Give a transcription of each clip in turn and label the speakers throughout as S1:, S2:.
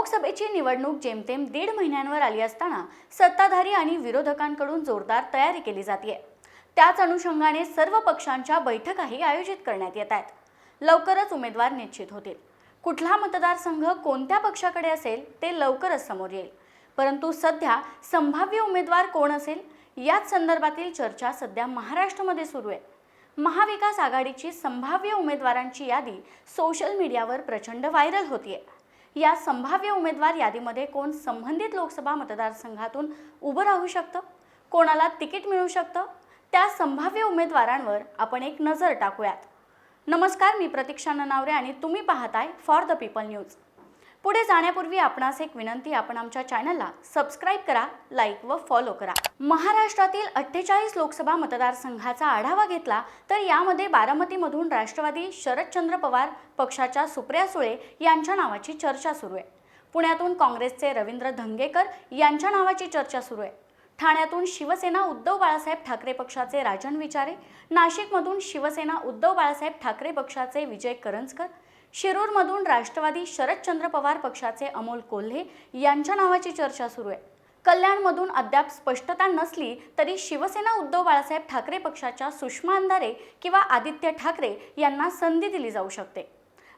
S1: लोकसभेची निवडणूक जेमतेम दीड महिन्यांवर आली असताना सत्ताधारी आणि विरोधकांकडून जोरदार तयारी केली जाते त्याच अनुषंगाने सर्व पक्षांच्या बैठकाही आयोजित करण्यात येत आहेत. लवकरच उमेदवार निश्चित होतील. कुठला मतदारसंघ कोणत्या पक्षाकडे असेल ते लवकरच समोर येईल. परंतु सध्या संभाव्य उमेदवार कोण असेल याच संदर्भातील चर्चा सध्या महाराष्ट्रामध्ये सुरू आहे. महाविकास आघाडीची संभाव्य उमेदवारांची यादी सोशल मीडियावर प्रचंड व्हायरल होतीये. या संभाव्य उमेदवार यादीमध्ये कोण संबंधित लोकसभा मतदारसंघातून उभं राहू शकतं? कोणाला तिकीट मिळू शकतं? त्या संभाव्य उमेदवारांवर आपण एक नजर टाकूयात. नमस्कार मी प्रतीक्षा ननावरे आणि तुम्ही पाहताय फॉर द पीपल न्यूज पुढे जाण्यापूर्वी आपणास एक विनंती आपण आमच्या चॅनलला सबस्क्राईब करा लाईक व फॉलो करा. महाराष्ट्रातील अठ्ठेचाळीस लोकसभा मतदारसंघाचा आढावा घेतला तर यामध्ये बारामतीमधून राष्ट्रवादी शरदचंद्र पवार पक्षाच्या सुप्रिया सुळे यांच्या नावाची चर्चा सुरू आहे. पुण्यातून काँग्रेसचे रवींद्र धंगेकर यांच्या नावाची चर्चा सुरू आहे. ठाण्यातून शिवसेना उद्धव बाळासाहेब ठाकरे पक्षाचे राजन विचारे नाशिकमधून शिवसेना उद्धव बाळासाहेब ठाकरे पक्षाचे विजय करंजकर शिरूरमधून राष्ट्रवादी शरदचंद्र पवार पक्षाचे अमोल कोल्हे यांच्या नावाची चर्चा सुरू आहे. कल्याणमधून अद्याप स्पष्टता नसली तरी शिवसेना उद्धव बाळासाहेब ठाकरे पक्षाच्या सुषमा अंधारे किंवा आदित्य ठाकरे यांना संधी दिली जाऊ शकते.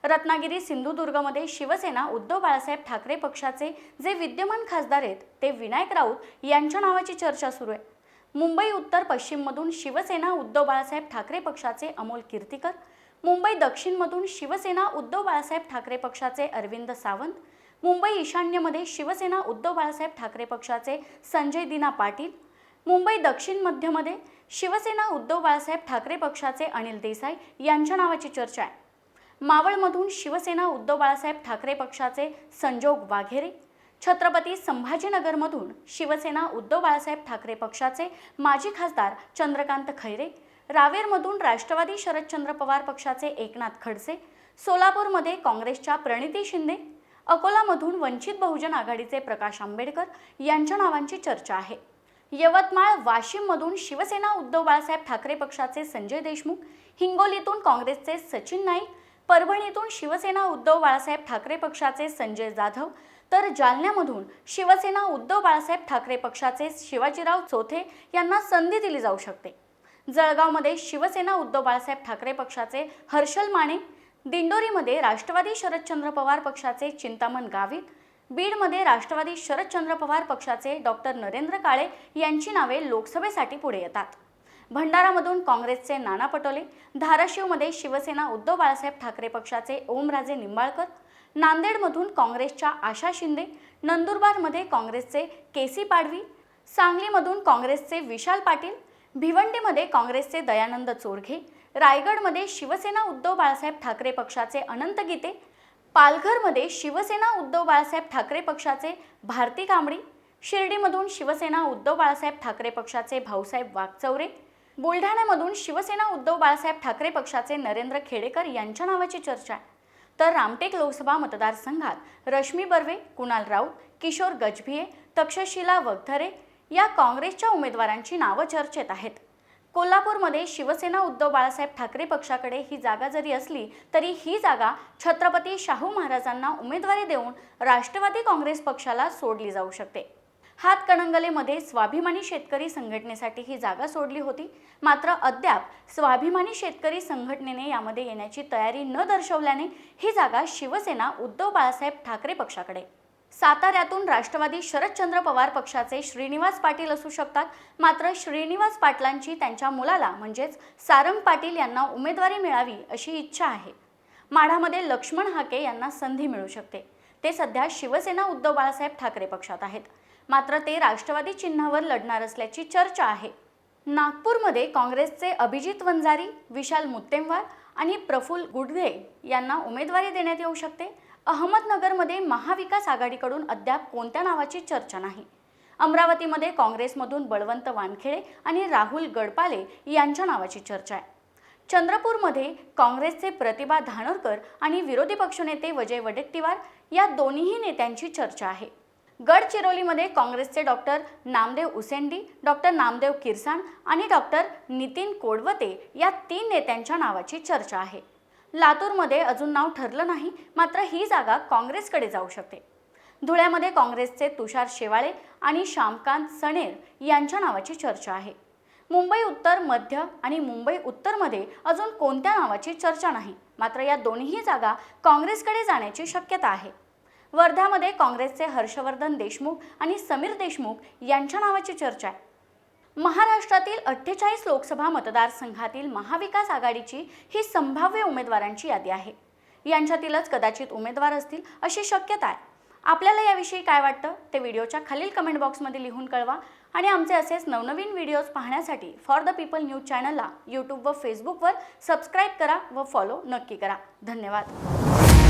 S1: रत्नागिरी सिंधुदुर्गमध्ये शिवसेना उद्धव बाळासाहेब ठाकरे पक्षाचे जे विद्यमान खासदार आहेत ते विनायक राऊत यांच्या नावाची चर्चा सुरू आहे. मुंबई उत्तर पश्चिममधून शिवसेना उद्धव बाळासाहेब ठाकरे पक्षाचे अमोल कीर्तीकर मुंबई दक्षिणमधून शिवसेना उद्धव बाळासाहेब ठाकरे पक्षाचे अरविंद सावंत मुंबई ईशान्यमध्ये शिवसेना उद्धव बाळासाहेब ठाकरे पक्षाचे संजय दिना पाटील मुंबई दक्षिण मध्यमध्ये शिवसेना उद्धव बाळासाहेब ठाकरे पक्षाचे अनिल देसाई यांच्या नावाची चर्चा आहे. मावळमधून शिवसेना उद्धव बाळासाहेब ठाकरे पक्षाचे संजोग वाघेरे छत्रपती संभाजीनगरमधून शिवसेना उद्धव बाळासाहेब ठाकरे पक्षाचे माजी खासदार चंद्रकांत खैरे रावेरमधून राष्ट्रवादी शरदचंद्र पवार पक्षाचे एकनाथ खडसे सोलापूरमध्ये काँग्रेसच्या प्रणिती शिंदे अकोलामधून वंचित बहुजन आघाडीचे प्रकाश आंबेडकर यांच्या नावांची चर्चा आहे. यवतमाळ वाशिममधून शिवसेना उद्धव बाळासाहेब ठाकरे पक्षाचे संजय देशमुख हिंगोलीतून काँग्रेसचे सचिन नाईक परभणीतून शिवसेना उद्धव बाळासाहेब ठाकरे पक्षाचे संजय जाधव तर जालन्यामधून शिवसेना उद्धव बाळासाहेब ठाकरे पक्षाचे शिवाजीराव चोथे यांना संधी दिली जाऊ शकते. जळगावमध्ये शिवसेना उद्धव बाळासाहेब ठाकरे पक्षाचे हर्षल माने दिंडोरीमध्ये राष्ट्रवादी शरदचंद्र पवार पक्षाचे चिंतामण गावित बीडमध्ये राष्ट्रवादी शरदचंद्र पवार पक्षाचे डॉक्टर नरेंद्र काळे यांची नावे लोकसभेसाठी पुढे येतात. भंडारामधून काँग्रेसचे नाना पटोले धाराशिवमध्ये शिवसेना उद्धव बाळासाहेब ठाकरे पक्षाचे ओमराजे निंबाळकर नांदेडमधून काँग्रेसच्या आशा शिंदे नंदुरबारमध्ये काँग्रेसचे के सी पाडवी सांगलीमधून काँग्रेसचे विशाल पाटील भिवंडीमध्ये काँग्रेसचे दयानंद चोरघे रायगडमध्ये शिवसेना उद्धव बाळासाहेब ठाकरे पक्षाचे अनंत गीते पालघरमध्ये शिवसेना उद्धव बाळासाहेब ठाकरे पक्षाचे भारती कांबळी शिर्डीमधून शिवसेना उद्धव बाळासाहेब ठाकरे पक्षाचे भाऊसाहेब वागचौरे बुलढाण्यामधून शिवसेना उद्धव बाळासाहेब ठाकरे पक्षाचे नरेंद्र खेडेकर यांच्या नावाची चर्चा आहे. तर रामटेक लोकसभा मतदारसंघात रश्मी बर्वे कुणाल राऊत किशोर गजभिये तक्षशिला वगधरे या काँग्रेसच्या उमेदवारांची नावं चर्चेत आहेत. कोल्हापूरमध्ये शिवसेना उद्धव बाळासाहेब ठाकरे पक्षाकडे ही जागा जरी असली तरी ही जागा छत्रपती शाहू महाराजांना उमेदवारी देऊन राष्ट्रवादी काँग्रेस पक्षाला सोडली जाऊ शकते. हातकणंगलेमध्ये स्वाभिमानी शेतकरी संघटनेसाठी ही जागा सोडली होती. मात्र अद्याप स्वाभिमानी शेतकरी संघटनेने यामध्ये येण्याची तयारी न दर्शवल्याने ही जागा शिवसेना उद्धव बाळासाहेब ठाकरे पक्षाकडे साताऱ्यातून राष्ट्रवादी शरदचंद्र पवार पक्षाचे श्रीनिवास पाटील असू शकतात. मात्र श्रीनिवास पाटलांची त्यांच्या मुलाला म्हणजेच सारंग पाटील यांना उमेदवारी मिळावी अशी इच्छा आहे. माढामध्ये लक्ष्मण हाके यांना संधी मिळू शकते. ते सध्या शिवसेना उद्धव बाळासाहेब ठाकरे पक्षात आहेत. मात्र ते राष्ट्रवादी चिन्हावर लढणार असल्याची चर्चा आहे. नागपूरमध्ये काँग्रेसचे अभिजित वंजारी विशाल मुत्तेमवार आणि प्रफुल्ल गुडघे यांना उमेदवारी देण्यात येऊ शकते. अहमदनगरमध्ये महाविकास आघाडीकडून अद्याप कोणत्या नावाची चर्चा नाही. अमरावतीमध्ये काँग्रेसमधून बळवंत वानखेडे आणि राहुल गडपाले यांच्या नावाची चर्चा आहे. चंद्रपूरमध्ये काँग्रेसचे प्रतिभा धानोरकर आणि विरोधी पक्षनेते वजय वडेट्टीवार या दोन्हीही नेत्यांची चर्चा आहे. गडचिरोलीमध्ये काँग्रेसचे डॉक्टर नामदेव उसेंडी डॉक्टर नामदेव किरसाण आणि डॉक्टर नितीन कोडवते या तीन नेत्यांच्या नावाची चर्चा आहे. लातूरमध्ये अजून नाव ठरलं नाही मात्र ही जागा काँग्रेसकडे जाऊ शकते. धुळ्यामध्ये काँग्रेसचे तुषार शेवाळे आणि श्यामकांत सणेर यांच्या नावाची चर्चा आहे. मुंबई उत्तर मध्य आणि मुंबई उत्तरमध्ये अजून कोणत्या नावाची चर्चा नाही मात्र या दोन्ही जागा काँग्रेसकडे जाण्याची शक्यता आहे. वर्ध्यामध्ये काँग्रेसचे हर्षवर्धन देशमुख आणि समीर देशमुख यांच्या नावाची चर्चा आहे. महाराष्ट्रातील अठ्ठेचाळीस लोकसभा मतदारसंघातील महाविकास आघाडीची ही संभाव्य उमेदवारांची यादी आहे. यांच्यातीलच कदाचित उमेदवार असतील अशी शक्यता आहे. आपल्याला याविषयी काय वाटतं? ते व्हिडिओच्या खालील कमेंट बॉक्समध्ये लिहून कळवा आणि आमचे असेच नवनवीन व्हिडिओज पाहण्यासाठी फॉर द पीपल न्यूज चॅनलला यूट्यूब व फेसबुकवर सबस्क्राईब करा व फॉलो नक्की करा. धन्यवाद.